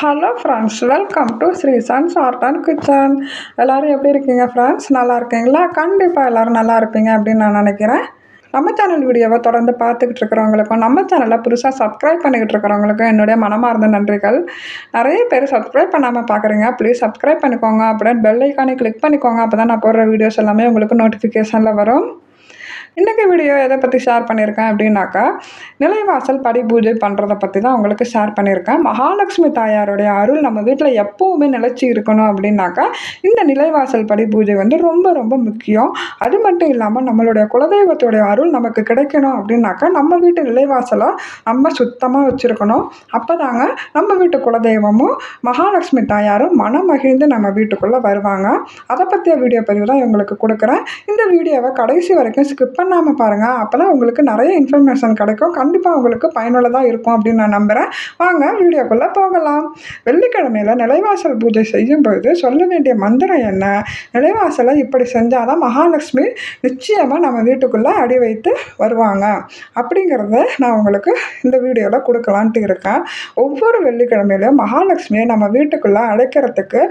Hello friends welcome to Sri sons art and kitchen எல்லோரும் எப்படி இருக்கீங்க ஃப்ரெண்ட்ஸ் நல்லா இருக்கீங்களா? கண்டிப்பாக எல்லோரும் நல்லா இருப்பீங்க அப்படின்னு நான் நினைக்கிறேன். நம்ம சேனல் வீடியோவை தொடர்ந்து பார்த்துக்கிட்டு இருக்கிறவங்களுக்கும் நம்ம சேனலை புதுசாக சப்ஸ்கிரைப் பண்ணிக்கிட்டு இருக்கிறவங்களுக்கும் என்னுடைய மனமார்ந்த நன்றிகள். நிறைய பேர் சப்ஸ்கிரைப் பண்ணாமல் பார்க்குறீங்க. ப்ளீஸ் சப்ஸ்கிரைப் பண்ணிக்கோங்க. அப்படின்னு பெல் ஐக்கானே கிளிக் பண்ணிக்கோங்க. அப்போ தான் நான் போடுற வீடியோஸ் எல்லாமே உங்களுக்கு நோட்டிஃபிகேஷனில் வரும். இன்றைக்கி வீடியோ எதை பற்றி ஷேர் பண்ணியிருக்கேன் அப்படின்னாக்கா நிலைவாசல் படி பூஜை பண்ணுறதை பற்றி தான் உங்களுக்கு ஷேர் பண்ணியிருக்கேன். மகாலட்சுமி தாயாருடைய அருள் நம்ம வீட்டில் எப்போவுமே நிலச்சி இருக்கணும் அப்படின்னாக்கா இந்த நிலைவாசல் படி பூஜை வந்து ரொம்ப ரொம்ப முக்கியம். அது மட்டும் இல்லாமல் நம்மளுடைய குலதெய்வத்துடைய அருள் நமக்கு கிடைக்கணும் அப்படின்னாக்கா நம்ம வீட்டு நிலைவாசலை நம்ம சுத்தமாக வச்சுருக்கணும். அப்போ தாங்க நம்ம வீட்டு குலதெய்வமும் மகாலட்சுமி தாயாரும் மனம் மகிழ்ந்து நம்ம வீட்டுக்குள்ளே வருவாங்க. அதை பற்றிய வீடியோ பதிவு தான் உங்களுக்கு கொடுக்குறேன். இந்த வீடியோவை கடைசி வரைக்கும் ஸ்கிப் பண்ணாமல் பாருங்கள் அப்போ தான் உங்களுக்கு நிறைய இன்ஃபர்மேஷன் கிடைக்கும். கண்டிப்பாக உங்களுக்கு பயனுள்ளதாக இருக்கும் அப்படின்னு நான் நம்புகிறேன் வாங்க வீடியோக்குள்ளே போகலாம். வெள்ளிக்கிழமையில் நிலைவாசல் பூஜை செய்யும் பொழுது சொல்ல வேண்டிய மந்திரம் என்ன? நிலைவாசலை இப்படி செஞ்சால் தான் மகாலட்சுமி நிச்சயமாக நம்ம வீட்டுக்குள்ளே அடி வைத்து வருவாங்க. அப்படிங்கிறத நான் உங்களுக்கு இந்த வீடியோவில் கொடுக்கலான்ட்டு இருக்கேன். ஒவ்வொரு வெள்ளிக்கிழமையிலும் மகாலட்சுமியை நம்ம வீட்டுக்குள்ளே அழைக்கிறதுக்கு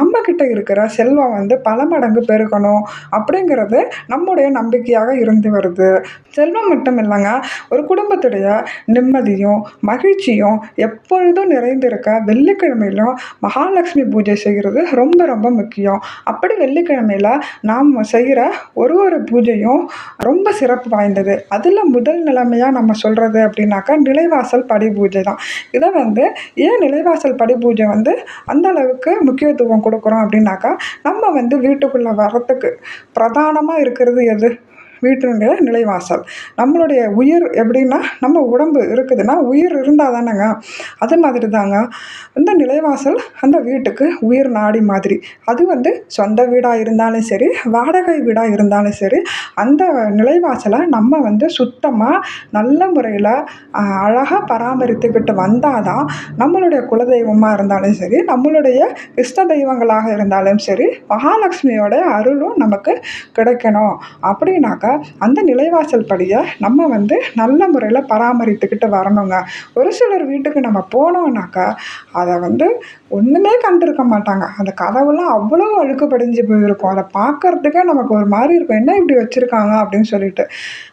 நம்மக்கிட்ட இருக்கிற செல்வம் வந்து பல மடங்கு பெருகணும் அப்படிங்கிறது நம்முடைய நம்பிக்கையாக இருந்து வருது. செல்வம் மட்டும் இல்லைங்க. ஒரு குடும்பத்துடைய நிம்மதியும் மகிழ்ச்சியும் எப்பொழுதும் நிறைந்திருக்க வெள்ளிக்கிழமையிலும் மகாலட்சுமி பூஜை செய்கிறது ரொம்ப ரொம்ப முக்கியம். அப்படி வெள்ளிக்கிழமையில் நாம் செய்கிற ஒரு ஒரு பூஜையும் ரொம்ப சிறப்பு வாய்ந்தது. அதில் முதல் நிலைமையாக நம்ம சொல்கிறது அப்படின்னாக்கா நிலைவாசல் படி பூஜை தான். இதை வந்து ஏன் நிலைவாசல் படி பூஜை வந்து அந்த அளவுக்கு முக்கியத்துவம் கொடுக்குறோம் அப்படின்னாக்கா நம்ம வந்து வீட்டுக்குள்ளே வரத்துக்கு பிரதானமாக இருக்கிறது எது? வீட்டினுடைய நிலைவாசல். நம்மளுடைய உயிர் எப்படின்னா நம்ம உடம்பு இருக்குதுன்னா உயிர் இருந்தால் தானேங்க அது மாதிரி தாங்க இந்த நிலைவாசல் அந்த வீட்டுக்கு உயிர் நாடி மாதிரி. அது வந்து சொந்த வீடாக இருந்தாலும் சரி வாடகை வீடாக இருந்தாலும் சரி அந்த நிலைவாசலை நம்ம வந்து சுத்தமாக நல்ல முறையில் அழகாக பராமரித்துக்கிட்டு வந்தால் தான் நம்மளுடைய குலதெய்வமாக இருந்தாலும் சரி நம்மளுடைய இஷ்ட தெய்வங்களாக இருந்தாலும் சரி மகாலட்சுமியோட அருளும் நமக்கு கிடைக்கணும். அப்படின்னாக்கா அந்த நிலைவாசல் படியை நம்ம வந்து நல்ல முறையில் பராமரித்துக்கிட்டு வரணுங்க. ஒரு சிலர் வீட்டுக்கு நம்ம போனோம்னாக்கா அதை வந்து ஒன்றுமே கண்டிருக்க மாட்டாங்க. அந்த கதவுலாம் அவ்வளோ அழுக்கு படிஞ்சு போயிருக்கும். அதை பார்க்குறதுக்கே நமக்கு ஒரு மாதிரி இருக்கும். என்ன இப்படி வச்சுருக்காங்க அப்படின்னு சொல்லிட்டு.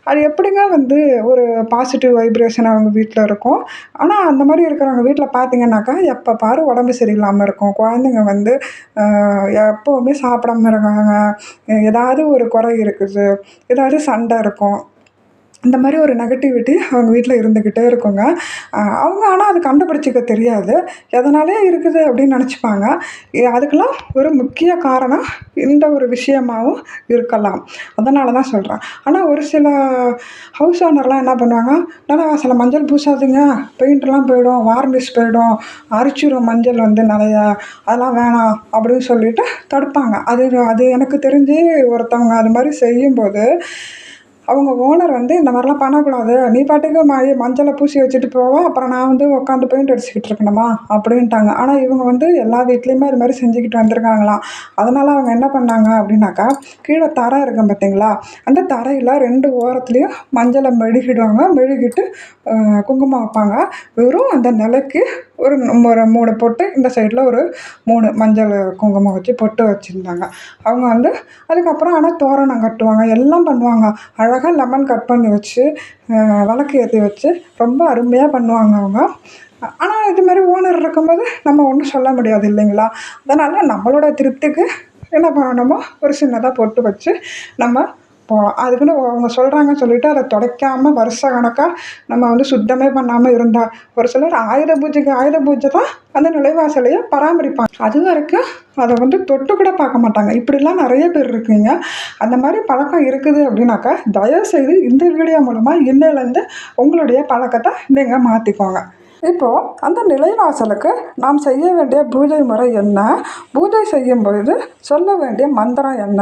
அது எப்படிங்க வந்து ஒரு பாசிட்டிவ் வைப்ரேஷன் அவங்க வீட்டில் இருக்கும்? ஆனால் அந்த மாதிரி இருக்கிறவங்க வீட்டில் பார்த்தீங்கன்னாக்கா எப்போ பாரு உடம்பு சரியில்லாமல் இருக்கும். குழந்தைங்க வந்து எப்போவுமே சாப்பிடாம இருக்காங்க. ஏதாவது ஒரு குறை இருக்குது. ஏதாவது சண்டை இருக்கும். இந்த மாதிரி ஒரு நெகட்டிவிட்டி அவங்க வீட்டில் இருந்துக்கிட்டே இருக்குங்க. அவங்க ஆனால் அது கண்டுபிடிச்சிக்க தெரியாது. எதனாலே இருக்குது அப்படின்னு நினச்சிப்பாங்க. அதுக்கெல்லாம் ஒரு முக்கிய காரணம் இந்த ஒரு விஷயமாகவும் இருக்கலாம். அதனால தான் சொல்கிறேன் ஆனால் ஒரு சில ஹவுஸ் ஓனர்லாம் என்ன பண்ணுவாங்க? நல்லா சில மஞ்சள் பூசாதுங்க. பெயிண்ட்லாம் போயிடும் வார்னிஷ் போயிடும். அரிச்சிரும் மஞ்சள் வந்து நிறைய. அதெல்லாம் வேணாம் அப்படின்னு சொல்லிட்டு தடுப்பாங்க. அது அது எனக்கு தெரிஞ்சு ஒருத்தவங்க அது மாதிரி செய்யும்போது அவங்க ஓனர் வந்து இந்த மாதிரிலாம் பண்ணக்கூடாது. நீ பாட்டுக்கு ம மஞ்சளை பூசி வச்சுட்டு போவோம் அப்புறம் நான் வந்து உட்காந்து பெயிண்ட் அடிச்சுக்கிட்டு இருக்கணுமா? அப்படின்ட்டாங்க. ஆனால் இவங்க வந்து எல்லா வீட்லேயுமே அது மாதிரி செஞ்சுக்கிட்டு வந்திருக்காங்களாம். அதனால் அவங்க என்ன பண்ணாங்க அப்படின்னாக்கா கீழே தரை இருக்கும் பார்த்தீங்களா அந்த தரையில் ரெண்டு ஓரத்துலேயும் மஞ்சளை மெழுகிடுவாங்க. மெழுகிட்டு குங்குமம் வைப்பாங்க. வெறும் அந்த நிலைக்கு ஒரு ஒரு மூணு பொட்டு இந்த சைடில் ஒரு மூணு மஞ்சள் குங்குமம் வச்சு பொட்டு வச்சுருந்தாங்க. அவங்க வந்து அதுக்கப்புறம் ஆனால் தோரணம் கட்டுவாங்க எல்லாம் பண்ணுவாங்க. அழகாக லெமன் கட் பண்ணி வச்சு விளக்கு ஏற்றி வச்சு ரொம்ப அருமையாக பண்ணுவாங்க அவங்க. ஆனால் இது மாதிரி ஓனர் இருக்கும்போது நம்ம ஒன்றும் சொல்ல முடியாது இல்லைங்களா? அதனால் நம்மளோட திருப்திக்கு என்ன பண்ணணுமோ ஒரு சின்னதாக பொட்டு வச்சு நம்ம போகலாம் அதுக்குன்னு அவங்க சொல்கிறாங்கன்னு சொல்லிட்டு அதை துடைக்காமல் வருஷ கணக்காக நம்ம வந்து சுத்தமே பண்ணாமல் இருந்தால் ஒரு சிலர் ஆயுத பூஜைக்கு ஆயுத பூஜை தான் அந்த நிலைவாசலையை பராமரிப்பாங்க. அது வரைக்கும் அதை வந்து தொட்டு கூட பார்க்க மாட்டாங்க. இப்படிலாம் நிறைய பேர் இருக்கீங்க. அந்த மாதிரி பழக்கம் இருக்குது அப்படின்னாக்கா தயவுசெய்து இந்த வீடியோ மூலமாக இன்னிலேருந்து உங்களுடைய பழக்கத்தை நீங்கள் மாற்றிக்கோங்க இப்போது அந்த நிலைவாசலுக்கு நாம் செய்ய வேண்டிய பூஜை முறை என்ன? பூஜை செய்யும் பொழுது சொல்ல வேண்டிய மந்திரம் என்ன?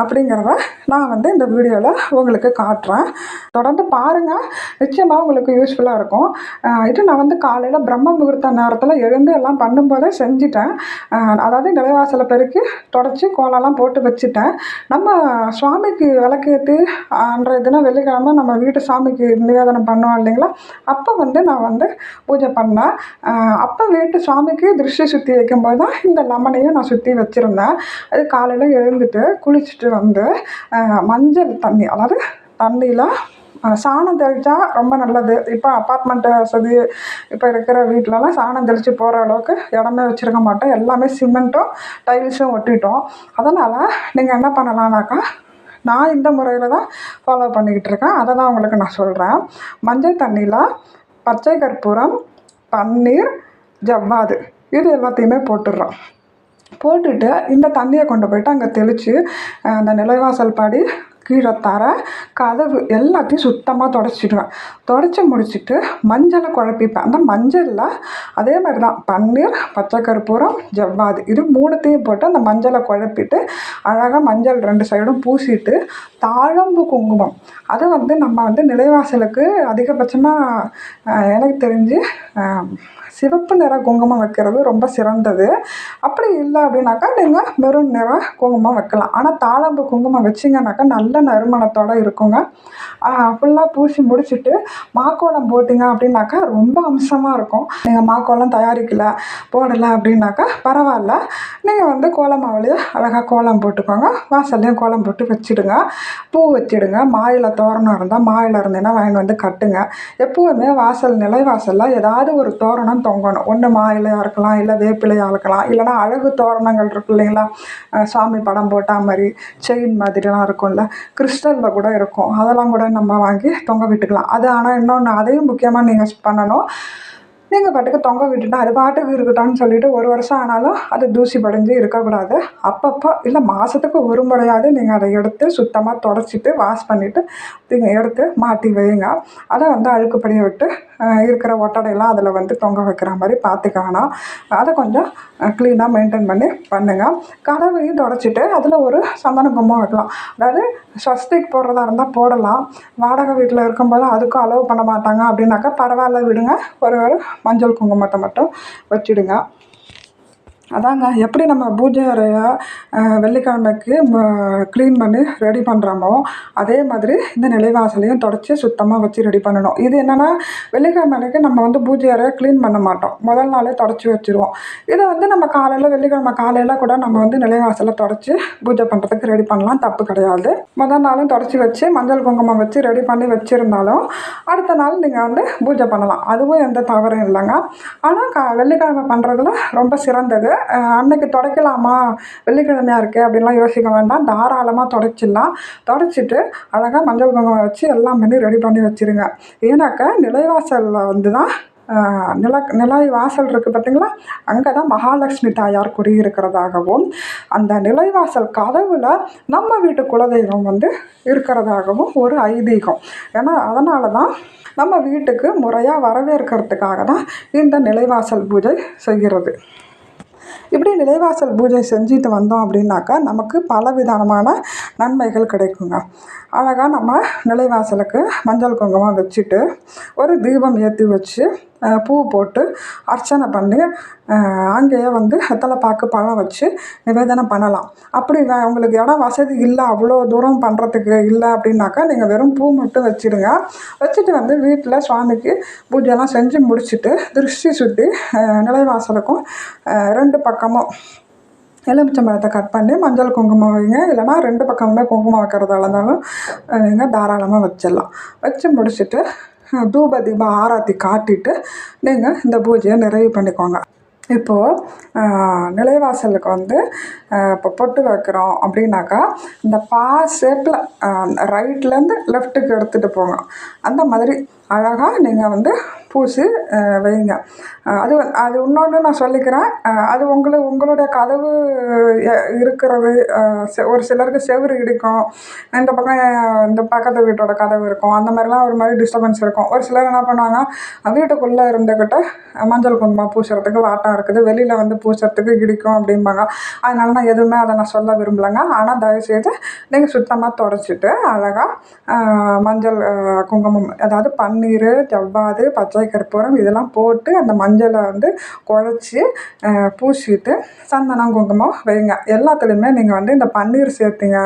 அப்படிங்கிறத நான் வந்து இந்த வீடியோவில் உங்களுக்கு காட்டுறேன். தொடர்ந்து பாருங்கள் நிச்சயமாக உங்களுக்கு யூஸ்ஃபுல்லாக இருக்கும். இது நான் வந்து காலையில் பிரம்ம முகூர்த்த நேரத்தில் எழுந்து எல்லாம் பண்ணும்போதே செஞ்சிட்டேன். அதாவது நிலைவாசலை பெருக்கி தொடச்சி கோலம்லாம் போட்டு வச்சுட்டேன். நம்ம சுவாமிக்கு விளக்கேற்றி அன்றைய தினம் வெள்ளிக்கிழமை நம்ம வீட்டு சாமிக்கு நிவேதனம் பண்ணுவோம் இல்லைங்களா? அப்போ வந்து நான் வந்து பூஜை பண்ணேன் அப்போ வீட்டு சுவாமிக்கு திருஷ்டி சுற்றி வைக்கும்போது தான் இந்த லெமனையும் நான் சுற்றி வச்சுருந்தேன். அது காலையில் எழுந்துட்டு குளிச்சுட்டு வந்து மஞ்சள் தண்ணி அதாவது தண்ணியில் சாணம் தெளித்தா ரொம்ப நல்லது. இப்போ அப்பார்ட்மெண்ட்டு வசதி இப்போ இருக்கிற வீட்டிலலாம் சாணம் தெளித்து போகிற அளவுக்கு இடமே வச்சுருக்க மாட்டோம். எல்லாமே சிமெண்ட்டும் டைல்ஸும் ஒட்டிட்டோம். அதனால் நீங்கள் என்ன பண்ணலாம்னாக்கா நான் இந்த முறையில் தான் ஃபாலோ பண்ணிக்கிட்டு இருக்கேன். அதை தான் உங்களுக்கு நான் சொல்கிறேன் மஞ்சள் தண்ணியில் பச்சை கற்பூரம் பன்னீர் ஜவ்வாது. இது எல்லாத்தையுமே போட்டுடுறோம் போட்டுட்டு இந்த தண்ணியை கொண்டு போயிட்டு அங்கே தெளித்து அந்த நிலைவாசல் படி கீழே தர கதவு எல்லாத்தையும் சுத்தமாக தொடச்சிடுவேன். தொடச்சி முடிச்சுட்டு மஞ்சளை குழப்பிப்பேன். அந்த மஞ்சளில் அதே மாதிரி தான் பன்னீர் பச்சை ஜவ்வாது இது மூணுத்தையும் போட்டு அந்த மஞ்சளை குழப்பிட்டு அழகாக மஞ்சள் ரெண்டு சைடும் பூசிட்டு தாழம்பு குங்குமம். அது வந்து நம்ம வந்து நிலைவாசலுக்கு அதிகபட்சமாக எனக்கு தெரிஞ்சு சிவப்பு நிற குங்குமம் வைக்கிறது ரொம்ப சிறந்தது. அப்படி இல்லை அப்படின்னாக்கா நீங்கள் மெரூன் நிற குங்குமம் வைக்கலாம். ஆனால் தாழம்பு குங்குமம் வச்சிங்கனாக்கா நல்ல நறுமணத்தோடு இருக்குங்க. ஃபுல்லாக பூசி முடிச்சுட்டு மாக்கோலம் போட்டிங்க அப்படின்னாக்கா ரொம்ப அம்சமாக இருக்கும். நீங்கள் மாக்கோலம் தயாரிக்கலை போடலை அப்படின்னாக்கா பரவாயில்ல. நீங்கள் வந்து கோலம் அழகாக கோலம் போட்டுக்கோங்க. வாசல்லையும் கோலம் போட்டு வச்சிடுங்க. பூ வச்சிடுங்க. மாயில தோரணம் இருந்தால் மாயில இருந்தேன்னா வாங்கி வந்து கட்டுங்க. எப்போவுமே வாசல் நிலை வாசலில் ஏதாவது ஒரு தோரணம் தொங்கணும். ஒன்று மாயிலையாக இருக்கலாம் இல்லை வேப்பிலையாக இருக்கலாம். இல்லைன்னா அழகு தோரணங்கள் இருக்கு இல்லைங்களா? சாமி படம் போட்டால் மாதிரி செயின் மாதிரிலாம் இருக்கும்ல. கிறிஸ்டலில் கூட இருக்கும். அதெல்லாம் கூட நம்ம வாங்கி தொங்க விட்டுக்கலாம். அது ஆனால் இன்னொன்று அதையும் முக்கியமாக நீங்கள் பண்ணணும். நீங்கள் பாட்டுக்கு தொங்க விட்டுட்டா அது பாட்டுக்கு இருக்கட்டும்னு சொல்லிட்டு ஒரு வருஷம் ஆனாலும் அது தூசி படிஞ்சு இருக்கக்கூடாது. அப்பப்போ இல்லை மாதத்துக்கு ஒரு முறையாவது நீங்கள் அதை எடுத்து சுத்தமாக தொடச்சிட்டு வாஷ் பண்ணிவிட்டு நீங்கள் எடுத்து மாட்டி வைங்க. அதை வந்து அழுக்குப்படியை விட்டு இருக்கிற ஒட்டடையெல்லாம் அதில் வந்து தொங்க வைக்கிற மாதிரி பார்த்துக்கானா அதை கொஞ்சம் க்ளீனாக மெயின்டைன் பண்ணி பண்ணுங்கள் கதவையும் தொடச்சிட்டு அதில் ஒரு சந்தன கும்பம் வைக்கலாம். அதாவது ஸ்வஸ்திக் போடுறதா இருந்தால் போடலாம். வாடகை வீட்டில் இருக்கும்போது அதுக்கும் அலோவ் பண்ண மாட்டாங்க அப்படின்னாக்கா பரவாயில்ல விடுங்க. ஒரு ஒரு மஞ்சள் குங்குமத்தை மட்டும் வச்சுடுங்க. அதாங்க எப்படி நம்ம பூஜை அறையை வெள்ளிக்கிழமைக்கு க்ளீன் பண்ணி ரெடி பண்ணுறோமோ அதே மாதிரி இந்த நிலைவாசலையும் தொடச்சி சுத்தமாக வச்சு ரெடி பண்ணணும். இது என்னென்னா வெள்ளிக்கிழமை அன்றைக்கி நம்ம வந்து பூஜை அறையை க்ளீன் பண்ண மாட்டோம். முதல் நாளே தொடச்சி வச்சுருவோம். இதை வந்து நம்ம காலையில் வெள்ளிக்கிழமை காலையில் கூட நம்ம வந்து நிலைவாசலை தொடச்சி பூஜை பண்ணுறதுக்கு ரெடி பண்ணலாம். தப்பு கிடையாது. முதல் நாளும் தொடச்சி வச்சு மஞ்சள் குங்குமம் வச்சு ரெடி பண்ணி வச்சுருந்தாலும் அடுத்த நாள் நீங்கள் வந்து பூஜை பண்ணலாம். அதுவும் எந்த தவறும் இல்லைங்க. ஆனால் க வெள்ளிக்கிழமை பண்ணுறதுல ரொம்ப சிறந்தது. அன்னைக்கு துடைக்கலாமா? வெள்ளிக்கிழமையாக இருக்கே அப்படின்லாம் யோசிக்க வேண்டாம். தாராளமாக துடைச்சிடலாம். துடைச்சிட்டு அழகாக மஞ்சள் குங்குமம் வச்சு எல்லாம் பண்ணி ரெடி பண்ணி வச்சுருங்க. ஏன்னாக்கா நிலைவாசலில் வந்து தான் நில நிலை வாசல் இருக்குது பார்த்தீங்களா அங்கே தான் மகாலட்சுமி தாயார் குடியிருக்கிறதாகவும் அந்த நிலைவாசல் கதவில் நம்ம வீட்டு குலதெய்வம் வந்து இருக்கிறதாகவும் ஒரு ஐதீகம். ஏன்னா அதனால தான் நம்ம வீட்டுக்கு முறையாக வரவேற்கிறதுக்காக தான் இந்த நிலைவாசல் பூஜை செய்கிறது. இப்படி நிலைவாசல் பூஜை செஞ்சுட்டு வந்தோம் அப்படின்னாக்கா நமக்கு பல விதமான நன்மைகள் கிடைக்குங்க. அழகாக நம்ம நிலைவாசலுக்கு மஞ்சள் குங்குமம் வச்சுட்டு ஒரு தீபம் ஏற்றி வச்சு பூ போட்டு அர்ச்சனை பண்ணி அங்கேயே வந்து வெத்தலை பாக்கு பழம் வச்சு நிவேதனம் பண்ணலாம். அப்படி உங்களுக்கு இடம் வசதி இல்லை அவ்வளோ தூரம் பண்ணுறதுக்கு இல்லை அப்படின்னாக்கா நீங்கள் வெறும் பூ மட்டும் வச்சிடுங்க. வச்சுட்டு வந்து வீட்டில் சுவாமிக்கு பூஜைலாம் செஞ்சு முடிச்சுட்டு திருஷ்டி சுற்றி நிலைவாசலுக்கும் ரெண்டு பக்கமும் எலுமிச்சம்பழத்தை கட் பண்ணி மஞ்சள் குங்குமம் வைங்க. இல்லைனா ரெண்டு பக்கமுமே குங்குமம் வைக்கிறதா இருந்தாலும் நீங்கள் தாராளமாக வச்சிடலாம். வச்சு முடிச்சுட்டு தூப தீப ஆராத்தி காட்டிட்டு நீங்கள் இந்த பூஜையை நிறைவு பண்ணிக்கோங்க. இப்போது நிலைவாசலுக்கு வந்து இப்போ பொட்டு வைக்கிறோம் அப்படின்னாக்கா இந்த பா ஷேப்பில் ரைட்லேருந்து லெஃப்ட்டுக்கு எடுத்துகிட்டு போங்க. அந்த மாதிரி அழகாக நீங்கள் வந்து பூசி வைங்க அது அது இன்னொன்று நான் சொல்லிக்கிறேன். அது உங்களை உங்களுடைய கதவு எ- இருக்கிறது செ- ஒரு சிலருக்கு செவுரு இடிக்கும். இந்த பக்கம் இந்த பக்கத்து வீட்டோட கதவு இருக்கும். அந்த மாதிரிலாம் ஒரு மாதிரி டிஸ்டர்பன்ஸ் இருக்கும். ஒரு சிலர் என்ன பண்ணுவாங்க வீட்டுக்குள்ளே இருந்துக்கிட்டு மஞ்சள் குங்குமம் பூசுறதுக்கு வாட்டம் இருக்குது. வெளியில் வந்து பூசுறதுக்கு இடிக்கும் அப்படிம்பாங்க. அதனால நான் எதுவுமே அதை நான் சொல்ல விரும்பலைங்க. ஆனால் தயவுசெய்து நீங்கள் சுத்தமாக தொடச்சிட்டு அழகாக மஞ்சள் குங்குமம் அதாவது பன்னீர் ஜவ்வாது பச்சை கற்பூரம் இதெல்லாம் போட்டு அந்த மஞ்சளை வந்து குழச்சி பூசிட்டு சந்தனம் குங்குமம் வைங்க. எல்லாத்துலேயுமே நீங்கள் வந்து இந்த பன்னீர் சேர்த்தீங்க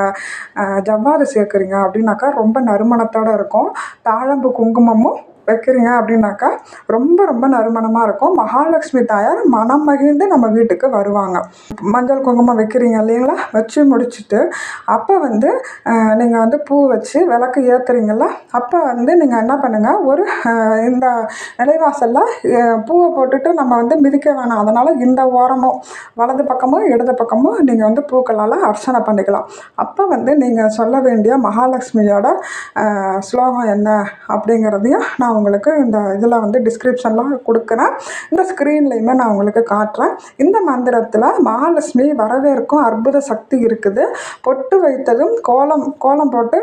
ஜவ்வாறு ஜவ்வாது சேர்க்குறீங்க அப்படின்னாக்கா ரொம்ப நறுமணத்தோடு இருக்கும். தாழம்பு குங்குமமும் வைக்கிறீங்க அப்படின்னாக்கா ரொம்ப ரொம்ப நறுமணமாக இருக்கும். மகாலட்சுமி தாயார் மனம் மகிழ்ந்து நம்ம வீட்டுக்கு வருவாங்க. மஞ்சள் குங்குமம் வைக்கிறீங்க இல்லைங்களா? வச்சு முடிச்சுட்டு அப்போ வந்து நீங்கள் வந்து பூ வச்சு விளக்கு ஏற்றுறீங்களா அப்போ வந்து நீங்கள் என்ன பண்ணுங்கள் ஒரு இந்த நிலைவாசலில் பூவை போட்டுட்டு நம்ம வந்து மிதிக்க வேணாம். அதனால் இந்த ஓரமும் வலது பக்கமும் இடது பக்கமும் நீங்கள் வந்து பூக்களால் அர்ச்சனை பண்ணிக்கலாம். அப்போ வந்து நீங்கள் சொல்ல வேண்டிய மகாலட்சுமியோட ஸ்லோகம் என்ன அப்படிங்கிறதையும் நான் உங்களுக்கு இந்த இதில் வந்து டிஸ்கிரிப்ஷன்லாம் கொடுக்குறேன். இந்த ஸ்க்ரீன்லேயுமே நான் உங்களுக்கு காட்டுறேன். இந்த மந்திரத்தில் மகாலட்சுமி வரவேற்கும் அற்புத சக்தி இருக்குது. பொட்டு வைத்ததும் கோலம் கோலம் போட்டு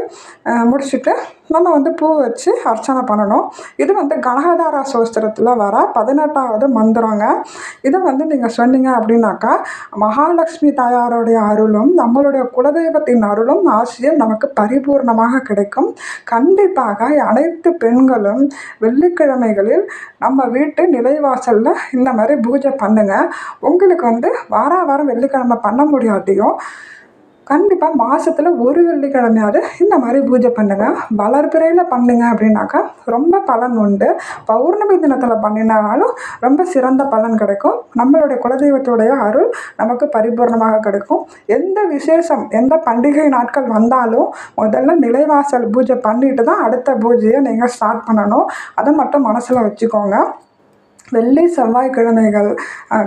முடிச்சுட்டு நம்ம வந்து பூ வச்சு அர்ச்சனை பண்ணணும். இது வந்து கனகதாரா சோஸ்திரத்தில் வர பதினெட்டாவது மந்திரங்க. இதை வந்து நீங்கள் சொன்னீங்க அப்படின்னாக்கா மகாலட்சுமி தாயாருடைய அருளும் நம்மளுடைய குலதெய்வத்தின் அருளும் ஆசியும் நமக்கு பரிபூர்ணமாக கிடைக்கும். கண்டிப்பாக அனைத்து பெண்களும் வெள்ளிக்கிழமைகளில் நம்ம வீட்டு நிலைவாசலில் இந்த மாதிரி பூஜை பண்ணுங்கள் உங்களுக்கு வந்து வார வாரம் வெள்ளிக்கிழமை பண்ண முடியாட்டியும் கண்டிப்பாக மாதத்தில் ஒரு வெள்ளிக்கிழமையாவது இந்த மாதிரி பூஜை பண்ணுங்கள் வளர்பிறையில் பண்ணுங்க அப்படின்னாக்கா ரொம்ப பலன் உண்டு. பௌர்ணமி தினத்தில் பண்ணினாலும் ரொம்ப சிறந்த பலன் கிடைக்கும். நம்மளுடைய குலதெய்வத்துடைய அருள் நமக்கு பரிபூர்ணமாக கிடைக்கும். எந்த விசேஷம் எந்த பண்டிகை நாட்கள் வந்தாலும் முதல்ல நிலைவாசல் பூஜை பண்ணிட்டு தான் அடுத்த பூஜையை நீங்கள் ஸ்டார்ட் பண்ணணும். அதை மட்டும் மனசில் வச்சுக்கோங்க. வெள்ளி செவ்வாய்க்கிழமைகள்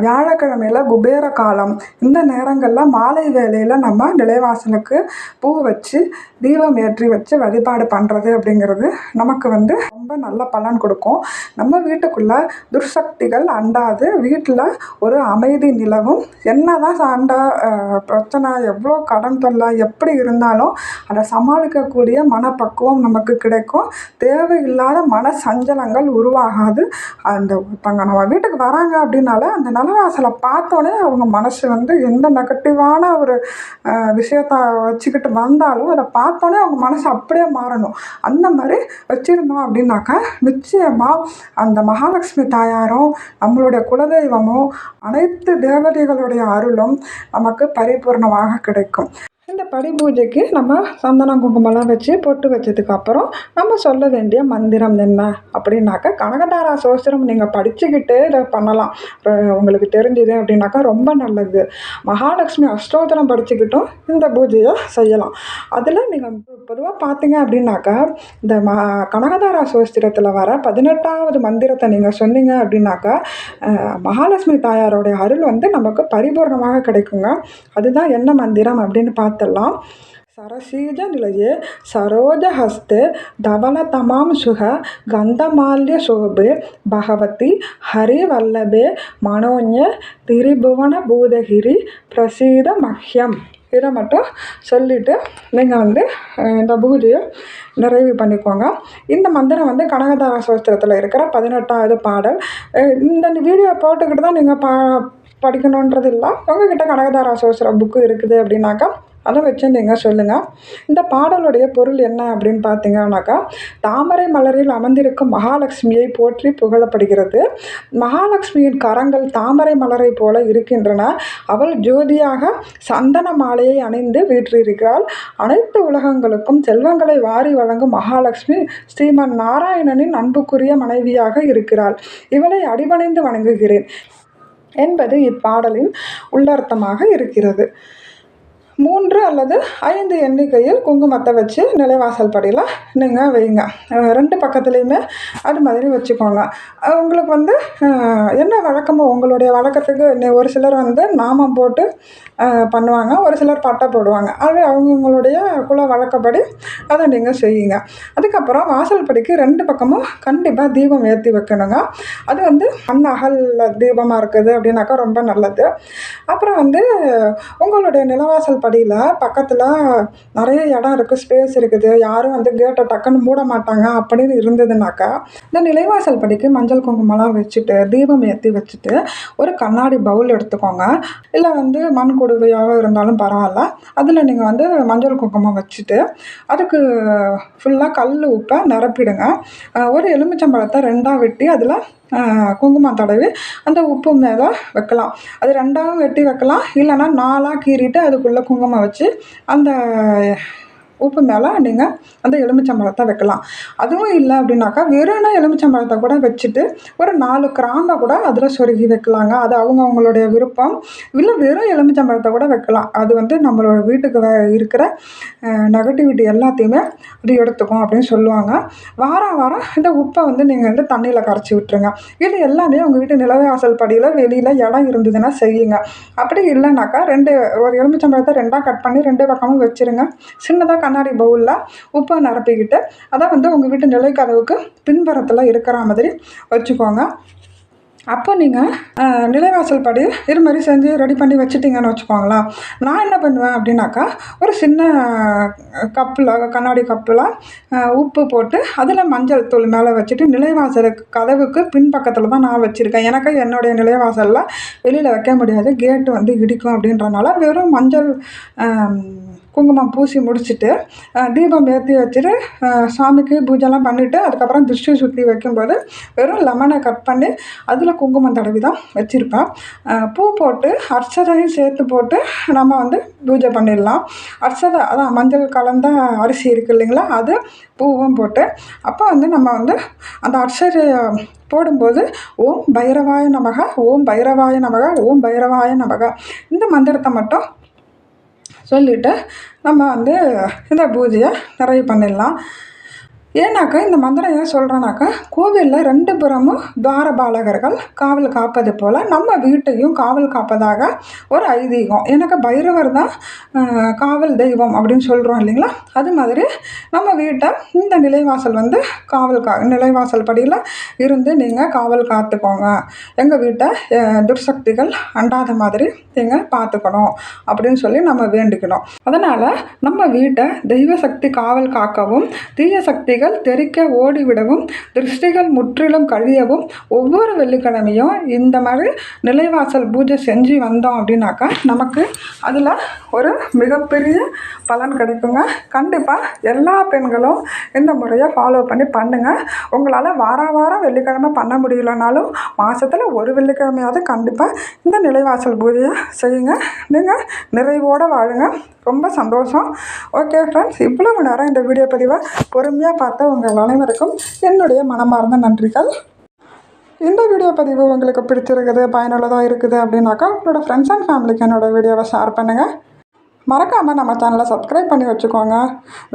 வியாழக்கிழமையில் வியாழக்கிழமையில குபேர காலம். இந்த நேரங்களில் மாலை வேளையில் நம்ம நிலைவாசலுக்கு பூ வச்சு தீபம் ஏற்றி வச்சு வழிபாடு பண்ணுறது அப்படிங்கிறது நமக்கு வந்து ரொம்ப நல்ல பலன் கொடுக்கும். நம்ம வீட்டுக்குள்ளே துர்சக்திகள் அண்டாது வீட்டில் ஒரு அமைதி நிலவும். என்னதான் சண்டை பிரச்சனை எவ்வளோ கடன் தொல்லை எப்படி இருந்தாலும் அதை சமாளிக்கக்கூடிய மனப்பக்குவம் நமக்கு கிடைக்கும். தேவையில்லாத மன சஞ்சலங்கள் உருவாகாது. அந்த அங்கே நம்ம வீட்டுக்கு வராங்க அப்படின்னால அந்த நிலவாசலை பார்த்தோன்னே அவங்க மனசு வந்து எந்த நெகட்டிவான ஒரு விஷயத்த வச்சுக்கிட்டு வந்தாலும் அதை பார்த்தோன்னே அவங்க மனசு அப்படியே மாறணும். அந்த மாதிரி வச்சுருந்தோம் அப்படின்னாக்கா நிச்சயமாக அந்த மகாலட்சுமி தாயாரும் நம்மளுடைய குலதெய்வமும் அனைத்து தேவதைகளுடைய அருளும் நமக்கு பரிபூர்ணமாக கிடைக்கும். இந்த படி பூஜைக்கு நம்ம சந்தனம் குங்குமம்லாம் வச்சு பொட்டு வச்சதுக்கு அப்புறம் நம்ம சொல்ல வேண்டிய மந்திரம் என்ன அப்படின்னாக்கா கனகதாரா சோஸ்திரம் நீங்கள் படிச்சுக்கிட்டே இதை பண்ணலாம். உங்களுக்கு தெரிஞ்சது அப்படின்னாக்கா ரொம்ப நல்லது. மகாலட்சுமி அஷ்டோத்திரம் படிச்சுக்கிட்டும் இந்த பூஜையை செய்யலாம். அதில் நீங்கள் பொதுவாக பார்த்தீங்க அப்படின்னாக்கா இந்த ம கனகதாரா சோஸ்திரத்தில் வர பதினெட்டாவது மந்திரத்தை நீங்கள் சொன்னீங்க அப்படின்னாக்கா மகாலட்சுமி தாயாரோடைய அருள் வந்து நமக்கு பரிபூர்ணமாக கிடைக்குங்க. அதுதான் என்ன மந்திரம் அப்படின்னு பார்த்து பார்த்துடலாம் சரசீஜ நிலையே சரோஜஹஸ்தே தவளதமாம் சுக கந்தமால்ய சோபே பகவதி ஹரிவல்லபே மனோஞ திரிபுவன பூதகிரி பிரசீத மஹ்யம். இதை மட்டும் சொல்லிவிட்டு நீங்கள் வந்து இந்த பூஜையை நிறைவு பண்ணிக்கோங்க. இந்த மந்திரம் வந்து கனகதார சோஸ்திரத்தில் இருக்கிற பதினெட்டாவது பாடல். இந்த வீடியோ போட்டுக்கிட்டு தான் நீங்கள் பா படிக்கணுன்றது இல்லை உங்ககிட்ட கனகதாரா சோஸ்திர புக்கு இருக்குது அப்படின்னாக்கா அதை வச்சு நீங்கள் சொல்லுங்கள் இந்த பாடலுடைய பொருள் என்ன அப்படின்னு பார்த்தீங்கன்னாக்கா தாமரை மலரில் அமர்ந்திருக்கும் மகாலட்சுமியை போற்றி புகழப்படுகிறது. மகாலட்சுமியின் கரங்கள் தாமரை மலரை போல இருக்கின்றன. அவள் ஜோதியாக சந்தன மாலையை அணிந்து வீற்றிருக்கிறாள். அனைத்து உலகங்களுக்கும் செல்வங்களை வாரி வழங்கும் மகாலட்சுமி ஸ்ரீமன் நாராயணனின் அன்புக்குரிய மனைவியாக இருக்கிறாள். இவளை அடிபணிந்து வணங்குகிறேன் என்பது இப்பாடலின் உள்ளர்த்தமாக இருக்கிறது. மூன்று அல்லது ஐந்து எண்ணிக்கையில் குங்குமத்தை வச்சு நிலைவாசல் படியில் நீங்கள் வைங்க ரெண்டு பக்கத்துலேயுமே அது மாதிரி வச்சுக்கோங்க. உங்களுக்கு வந்து என்ன வழக்கமோ உங்களுடைய வழக்கத்துக்கு ஒரு சிலர் வந்து நாமம் போட்டு பண்ணுவாங்க. ஒரு சிலர் பட்டை போடுவாங்க. அது அவங்கவுங்களுடைய குல வழக்கப்படி அதை நீங்கள் செய்யுங்க. அதுக்கப்புறம் வாசல் படிக்கு ரெண்டு பக்கமும் கண்டிப்பாக தீபம் ஏற்றி வைக்கணுங்க. அது வந்து அந்த அகல் தீபமாக இருக்குது அப்படின்னாக்கா ரொம்ப நல்லது. அப்புறம் வந்து உங்களுடைய நிலவாசல் படி படியில் பக்கத்தில் நிறைய இடம் இருக்குது ஸ்பேஸ் இருக்குது. யாரும் வந்து கேட்டை டக்குன்னு மூட மாட்டாங்க அப்படின்னு இருந்ததுனாக்கா இந்த நிலைவாசல் படிக்கு மஞ்சள் குங்குமம்லாம் வச்சுட்டு தீபம் ஏற்றி வச்சுட்டு ஒரு கண்ணாடி பவுல் எடுத்துக்கோங்க. இல்லை வந்து மண் குடுவையாக இருந்தாலும் பரவாயில்ல. அதில் நீங்கள் வந்து மஞ்சள் குங்குமம் வச்சுட்டு அதுக்கு ஃபுல்லாக கல் உப்பை நிரப்பிடுங்க. ஒரு எலுமிச்சம்பழத்தை ரெண்டாக வெட்டி அதில் குங்குமம் தடவி அந்த உப்பு மேலே வைக்கலாம். அது ரெண்டாவும் வெட்டி வைக்கலாம். இல்லைன்னா நாலாக கீறிட்டு அதுக்குள்ளே குங்குமம் வச்சு அந்த உப்பு மேலே நீங்கள் அந்த எலுமிச்சம்பழத்தை வைக்கலாம். அதுவும் இல்லை அப்படின்னாக்கா வெறும் எலுமிச்சம்பழத்தை கூட வச்சுட்டு ஒரு நாலு கிராம்பை கூட அதில் சொருகி வைக்கலாங்க. அது அவங்க அவங்களுடைய விருப்பம். இல்லை வெறும் எலுமிச்சம்பழத்தை கூட வைக்கலாம். அது வந்து நம்மளோட வீட்டுக்கு இருக்கிற நெகட்டிவிட்டி எல்லாத்தையுமே அது எடுத்துக்கும் அப்படின்னு சொல்லுவாங்க. வாரம் வாரம் இந்த உப்பை வந்து நீங்கள் வந்து தண்ணியில் கரைச்சி விட்டுருங்க. இது எல்லாமே உங்கள் வீட்டு நிலவாசல் படியில் வெளியில் இடம் இருந்ததுன்னா செய்யுங்க. அப்படி இல்லைனாக்கா ரெண்டு ஒரு எலுமிச்சம்பழத்தை ரெண்டாக கட் பண்ணி ரெண்டு பக்கமும் வச்சுருங்க. சின்னதாக கண்ணாடி பவுலில் உப்பை நிரப்பிக்கிட்டு அதை வந்து உங்கள் வீட்டு நிலைக்கதவுக்கு பின்புறத்தில் இருக்கிற மாதிரி வச்சுக்கோங்க. அப்போ நீங்கள் நிலைவாசல் படி இது மாதிரி செஞ்சு ரெடி பண்ணி வச்சுட்டிங்கன்னு வச்சுக்கோங்களேன். நான் என்ன பண்ணுவேன் அப்படின்னாக்கா ஒரு சின்ன கப்பில் கண்ணாடி கப்பில் உப்பு போட்டு அதில் மஞ்சள் தூள் மேலே வச்சுட்டு நிலைவாசலுக்கு கதவுக்கு பின்பக்கத்தில் தான் நான் வச்சுருக்கேன். எனக்கு என்னுடைய நிலைவாசலில் வெளியில் வைக்க முடியாது. கேட்டு வந்து இடிக்கும் அப்படின்றனால வெறும் மஞ்சள் குங்குமம் பூசி முடிச்சுட்டு தீபம் ஏற்றி வச்சுட்டு சாமிக்கு பூஜைலாம் பண்ணிவிட்டு அதுக்கப்புறம் திருஷ்டி சுற்றி வைக்கும்போது வெறும் லெமனை கட் பண்ணி அதில் குங்குமம் தடவி தான் வச்சுருப்பேன். பூ போட்டு அர்ச்சதையும் சேர்த்து போட்டு நம்ம வந்து பூஜை பண்ணிடலாம். அர்ச்சதை அதான் மஞ்சள் கலந்த அரிசி இருக்குது இல்லைங்களா அது பூவும் போட்டு அப்போ வந்து நம்ம வந்து அந்த அர்ச்சதை போடும்போது ஓம் பைரவாய நமக ஓம் பைரவாய நமக ஓம் பைரவாய நமக. இந்த மந்திரத்தை மட்டும் சொல்லிவிட்டு நம்ம வந்து இந்த பூஜையை நிறைவு பண்ணிடலாம். ஏன்னாக்கா இந்த மந்திரம் ஏன் சொல்கிறேன்னாக்கா கோவிலில் ரெண்டு புறமும் துவாரபாலகர்கள் காவல் காப்பது போல் நம்ம வீட்டையும் காவல் காப்பதாக ஒரு ஐதீகம். எனக்கு பைரவர் தான் காவல் தெய்வம் அப்படின்னு சொல்கிறோம் இல்லைங்களா? அது மாதிரி நம்ம வீட்டை இந்த நிலைவாசல் வந்து காவல் கா நிலைவாசல் படியில் இருந்து நீங்கள் காவல் காத்துக்கோங்க. எங்கள் வீட்டை துர்சக்திகள் அண்டாத மாதிரி நீங்கள் பார்த்துக்கணும் அப்படின்னு சொல்லி நம்ம வேண்டிக்கணும். அதனால் நம்ம வீட்டை தெய்வ சக்தி காவல் காக்கவும் தீய சக்தி திருஷ்டிகள் தெறிக்க ஓடிவிடவும் திருஷ்டிகள் முற்றிலும் கழியவும் ஒவ்வொரு வெள்ளிக்கிழமையும் இந்த மாதிரி நிலைவாசல் பூஜை செஞ்சு வந்தோம் அப்படின்னாக்கா நமக்கு அதில் ஒரு மிகப்பெரிய பலன் கிடைக்குங்க. கண்டிப்பாக எல்லா பெண்களும் இந்த முறையை ஃபாலோ பண்ணி பண்ணுங்கள் உங்களால் வார வாரம் வெள்ளிக்கிழமை பண்ண முடியலனாலும் மாதத்தில் ஒரு வெள்ளிக்கிழமையாவது கண்டிப்பாக இந்த நிலைவாசல் பூஜையை செய்யுங்க. நீங்கள் நிறைவோடு வாழுங்க. ரொம்ப சந்தோஷம். ஓகே ஃப்ரெண்ட்ஸ் இவ்வளவு நேரம் இந்த வீடியோ பதிவை பொறுமையாக பார்த்த உங்கள் அனைவருக்கும் என்னுடைய மனமார்ந்த நன்றிகள். இந்த வீடியோ பதிவு உங்களுக்கு பிடிச்சிருக்குது பயனுள்ளதாக இருக்குது அப்படின்னாக்கா உங்களோட ஃப்ரெண்ட்ஸ் அண்ட் ஃபேமிலிக்கு என்னோடய வீடியோவை ஷேர் பண்ணுங்கள் மறக்காமல் நம்ம சேனலை சப்ஸ்கிரைப் பண்ணி வச்சுக்கோங்க.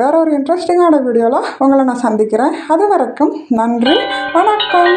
வேற ஒரு இன்ட்ரெஸ்டிங்கான வீடியோவில் உங்களை நான் சந்திக்கிறேன். அது வரைக்கும் நன்றி வணக்கம்.